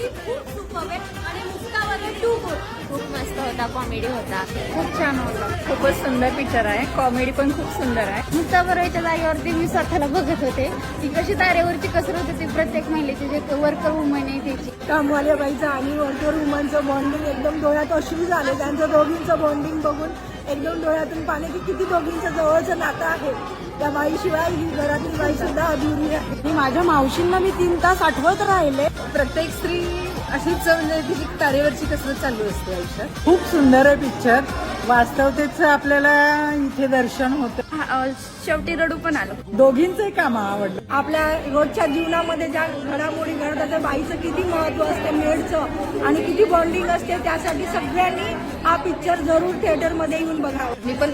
हवे आणि मुक्तावर टू खूप मस्त होता कॉमेडी होता. खूप छान होता. खूपच सुंदर पिक्चर आहे. कॉमेडी पण खूप सुंदर आहे. मुक्ता बरोबरच्या जागेवरती मी स्वतःला बघत होते. ती कशी तारेवरची कसरत होती प्रत्येक महिलेची जे वर्कर वुमन आहे त्याची. कामवाल्या बाईचं आणि वर्कर वुमनचं बॉन्डिंग एकदम डोळ्यात अश्रू झाले. त्यांचं दोघींचं बॉन्डिंग बघून एकदम डोळ्यातून पाणी की किती दोघींचं जवळचं नातं आहे. त्या बाईशिवाय ही घरातील बाई सुद्धा अधुरी आहे. मी माझ्या मावशींना मी तीन तास आठवत राहिले. प्रत्येक स्त्री अशीच म्हणजे तिची तारेवरची कसरत चालू असते आयुष्यात. खूप सुंदर आहे पिक्चर वास्तवतेचं आपल्याला इथे दर्शन होतं. शेवटी रडू पण आलं. दोघींचंही काम आवडलं. आपल्या रोजच्या जीवनामध्ये ज्या घडामोडी घडतात त्या बाईचं किती महत्त्व असते मेडचं आणि किती बॉन्डिंग असते त्यासाठी सगळ्यांनी हा पिक्चर जरूर थिएटरमध्ये येऊन बघावा. मी पण